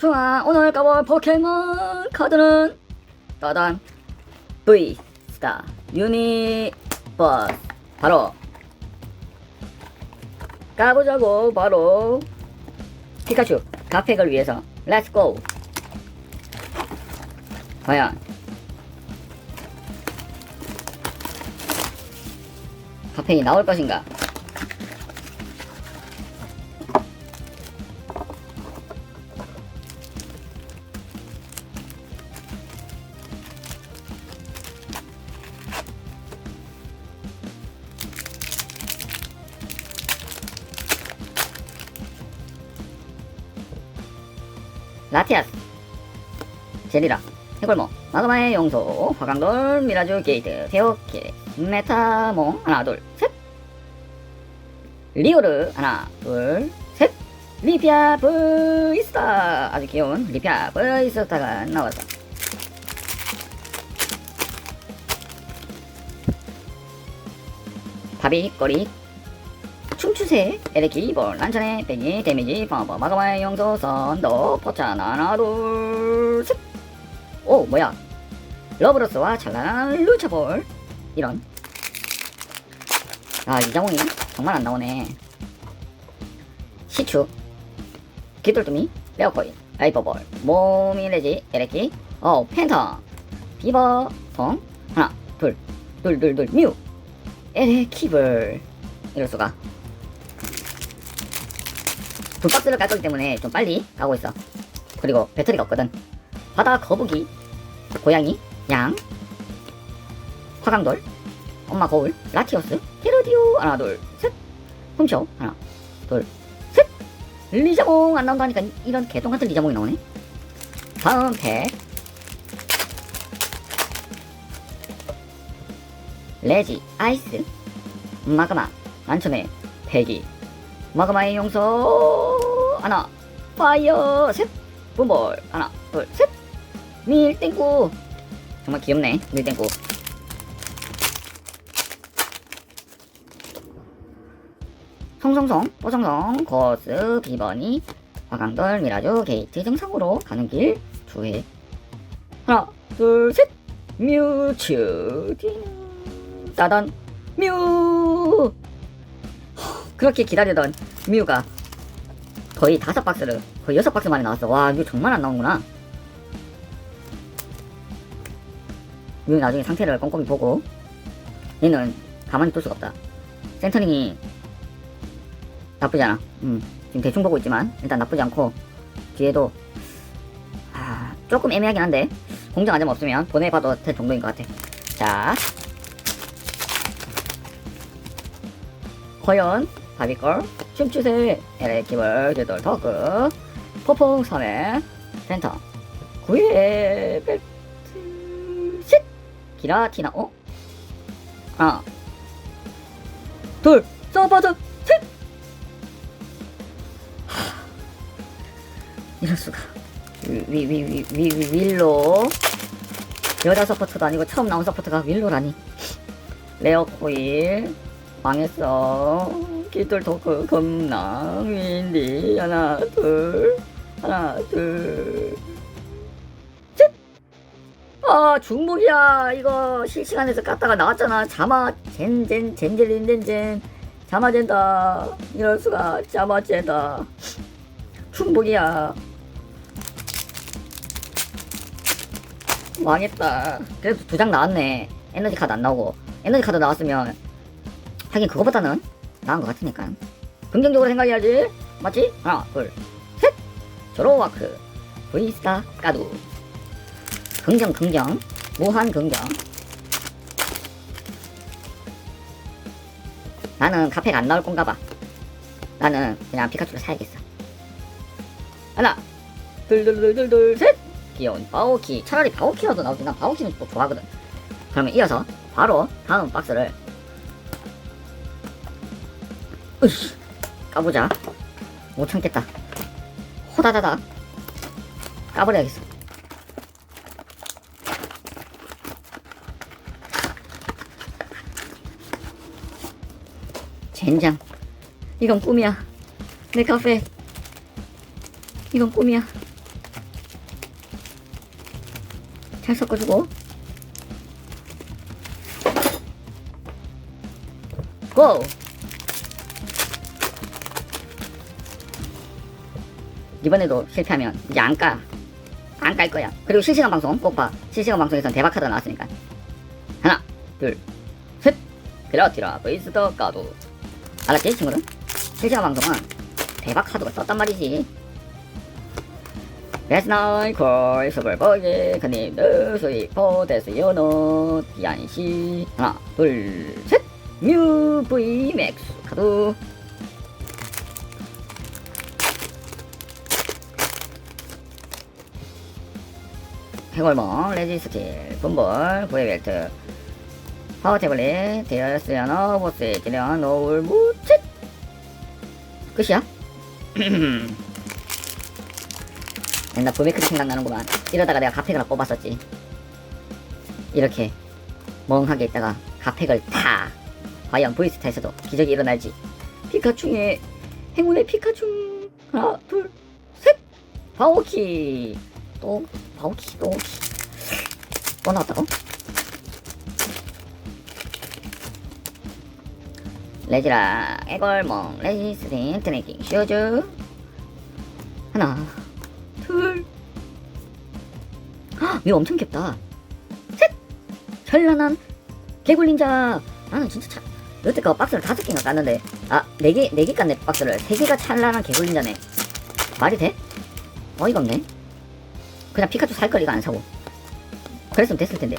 좋아 오늘 까볼 포켓몬 카드는 따단 V 스타 유니버스. 바로 까보자고 바로. 피카츄 가팩을 위해서. 렛츠고 과연. 가팩이 나올 것인가 라티아스. 제리라. 해골모 마그마의 용소. 화강돌 미라주 게이트 테오키 메타몽. 하나 둘셋. 리오르. 하나 둘셋. 리피아 브이스타. 아주 귀여운 리피아 브이스타가 나왔어 바비 꼬리 춤 추세. 에레키 볼 난찬의 뱅이 데미지 파버 마그마의 용소 선도 포찬 하나 둘셋. 오 뭐야? 러브로스와 찬란한 루차볼. 이런. 아 이자몽이 정말 안 나오네. 시추. 귀돌tum이 레어코인 라이퍼볼. 모미레지 에레키. 어 팬텀. 비버 통 하나 둘 둘 둘 둘 뮤. 에레키블 이럴수가 두 박스를 깔 거기 때문에 좀 빨리 까고 있어. 그리고 배터리가 없거든. 바다 거북이 고양이 양 화강돌 엄마 거울 라티오스 헤르디오 하나 둘 셋. 훔쇼 하나 둘 셋. 리자몽 안 나온다니까 이런 개똥 같은 리자몽이 나오네. 다음 팩 레지 아이스 마그마 난천의 패기 마그마의 용서 하나 파이어 셋. 붐볼 하나 둘셋. 밀땡구. 정말 귀엽네 밀땡구. 송송송 뽀송송 거스 비버니 화강돌 미라주 게이트 정상으로 가는 길 주해. 하나 둘셋. 뮤츠. 띵 따단. 뮤 그렇게 기다리던 뮤가 거의 다섯 박스를 거의 여섯 박스 만에 나왔어. 와뮤 정말 안 나오는구나. 뮤 나중에 상태를 꼼꼼히 보고 얘는 가만히 둘 수가 없다. 센터링이 나쁘지 않아. 음, 지금 대충 보고 있지만 일단 나쁘지 않고 뒤에도 아, 조금 애매하긴 한데 공정 안점 없으면 보내봐도 될 정도인 것 같아. 자. 과연 바비걸 춤추세. 에레키벌 듀돌 더그 포퐁 3회 펜타 9회 벨트 셋 기라티나 어? 하나 둘 서버드 셋 하, 이럴 수가. 위위위 위 위, 위, 윌로. 여자 서포트도 아니고 처음 나온 서포트가 윌로라니. 레어 코일 망했어. 깃돌 도크 겁나 윈디 하나 둘 하나 둘 셋. 아 중복이야 이거 실시간에서 깠다가 나왔잖아. 자마 젠젠 젠젤린 젠젠 자마젠다 이럴 수가 자마젠다 중복이야. 망했다. 그래도 두 장 나왔네. 에너지 카드 안 나오고 에너지 카드 나왔으면 하긴 그거보다는 나은 것 같으니까. 긍정적으로 생각해야지. 맞지? 하나 둘 셋! 조로와크. 브이스타 까두. 긍정 긍정. 무한 긍정. 나는 카페가 안 나올 건가 봐. 나는 그냥 피카츄를 사야겠어. 하나 둘둘둘둘둘 셋! 귀여운 바오키. 차라리 바오키라도 나오지. 난 바오키는 또 좋아하거든. 그러면 이어서 바로 다음 박스를 으씨 까보자. 못 참겠다. 호다다다. 까버려야겠어. 젠장. 이건 꿈이야. 내 카페. 이건 꿈이야. 잘 섞어주고. 고! 이번에도 실패하면 이제 안 까. 안 깔 거야. 그리고 실시간 방송 꼭 봐. 실시간 방송에선 대박 카드 나왔으니까. 하나, 둘, 셋! 피라티라 베이스 더 까도. 알았지, 친구들? 실시간 방송은 대박 카드가 떴단 말이지. 베스 나이 콜 서벌버게 그님 스위퍼 데스 연어 디안시 하나 둘셋 뮤 V 맥스 카드 해골몽 레지스틸 분볼 구해벨트. 파워 태블릿 데어스 연어 보스 기련 노을 무채. 끝이야? 맨날 부메크도 생각나는구만. 이러다가 내가 가팩을 뽑았었지. 이렇게 멍하게 있다가 가팩을 타. 과연 브이스타에서도 기적이 일어날지. 피카츄의 행운의 피카츄. 하나 둘 셋. 바오키. 또 바오키 또또 나왔다고? 레지라 애걸몽 레지스틴 트래킹 슈즈 하나 둘. 헉, 이거 엄청 귀엽다. 셋! 현란한 개굴 닌자. 나는 진짜 참 여태껏 박스를 다섯 개나 깠는데 아 네 개 네개 깠네 박스를. 세 개가 찬란한 개굴 닌자네. 말이 돼? 어이가 없네 그냥 피카츄 살 걸 이거 안 사고. 그랬으면 됐을 텐데.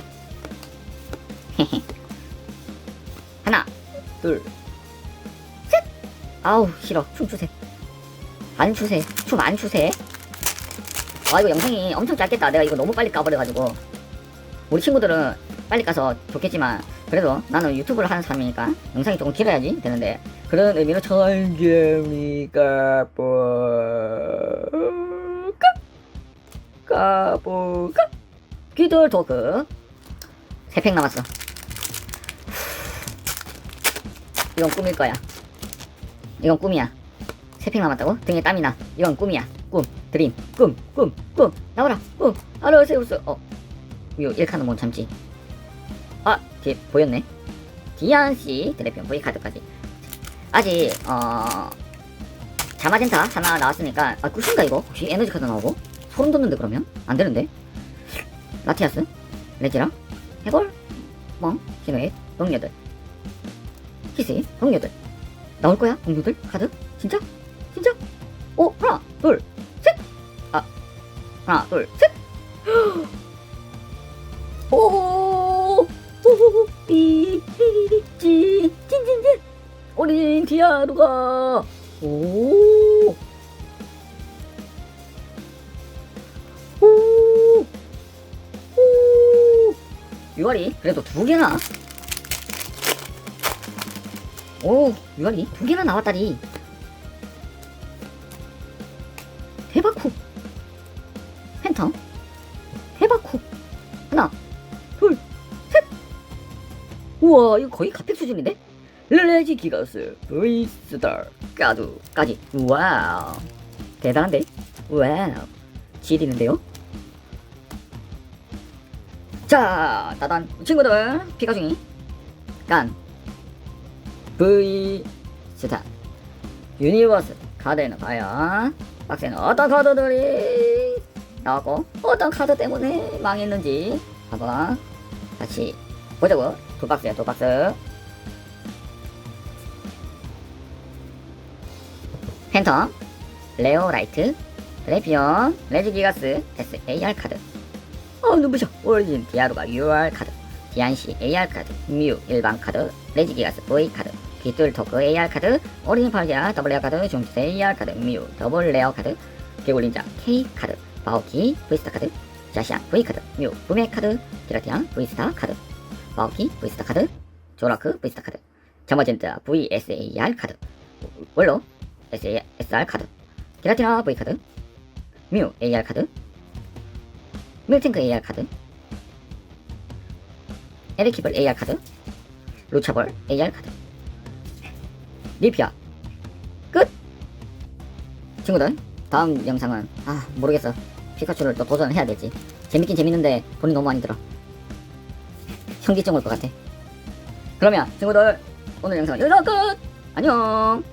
하나 둘 셋! 아우 싫어. 춤 추세. 안 추세. 춤 안 추세. 아 이거 영상이 엄청 짧겠다. 내가 이거 너무 빨리 까버려가지고. 우리 친구들은 빨리 까서 좋겠지만 그래도 나는 유튜브를 하는 사람이니까 영상이 조금 길어야지 되는데. 그런 의미로 천재미가 볼까 까볼까? 귀돌 토크 세팩 남았어. 이건 꿈일 거야. 이건 꿈이야. 세팩 남았다고? 등에 땀이 나. 이건 꿈이야. 꿈 드림. 꿈 꿈 꿈. 나와라. 꿈. 아르세우스 어. 이거 1칸은 못 참지. 아 뒤에 보였네. 디안씨 드래피언 V 카드까지. 아직 어 자마젠타 하나 나왔으니까 아 끝인가 이거? 혹시 에너지 카드 나오고 소름 돋는데 그러면? 안 되는데? 라티아스 레지라 해골 멍 시노에 동료들. 히스 동료들. 나올 거야 동료들? 카드? 진짜? 진짜? 오 하나 둘 셋 아 하나 둘 셋! 오! 삐삐찌 찐찐 찐 어린 디아루가! 오 6월이 그래도 두 개나. 오, 6월이 두 개나 나왔다니. 대박후. 팬텀. 대박후. 하나, 둘, 셋. 우와, 이거 거의 가택 수준인데? 레지 기가스, 브이스tar, 까두까지. 와우. 대단한데? 와우. 지리는데요? 자, 따단. 친구들 피카중이. 깐 V 스타. 유니버스. 카드에는 과연 박스에는 어떤 카드들이 나왔고 어떤 카드 때문에 망했는지 한번 같이 보자고. 두 박스야 두 박스. 팬텀 레오라이트 레피온 레지기가스 SAR 카드 어 눈부셔 오리진 디아루가 UR 카드 디안시 AR 카드 뮤 일반 카드 레지기가스 V 카드 귀뚫 토크 AR 카드 오리진 파르기아 더블 레어 카드 중스 AR 카드 뮤 더블 레어 카드 개굴린자 K 카드 바오키 V스타 카드 자시안 V 카드 뮤 부메 카드 기라티안 V스타 카드 바오키 V스타 카드 조라크 V스타 카드 저머젠트 VSAR 카드 원로 SR 카드 기라티나 V 카드 뮤 AR 카드 밀탱크 AR 카드 에르키블 AR 카드 루차볼 AR 카드 리피아 끝 친구들 다음 영상은 아 모르겠어 피카츄를 또 도전을 해야 되지. 재밌긴 재밌는데 돈이 너무 많이 들어. 현기증 올 것 같아. 그러면 친구들 오늘 영상은 여기서 끝. 안녕.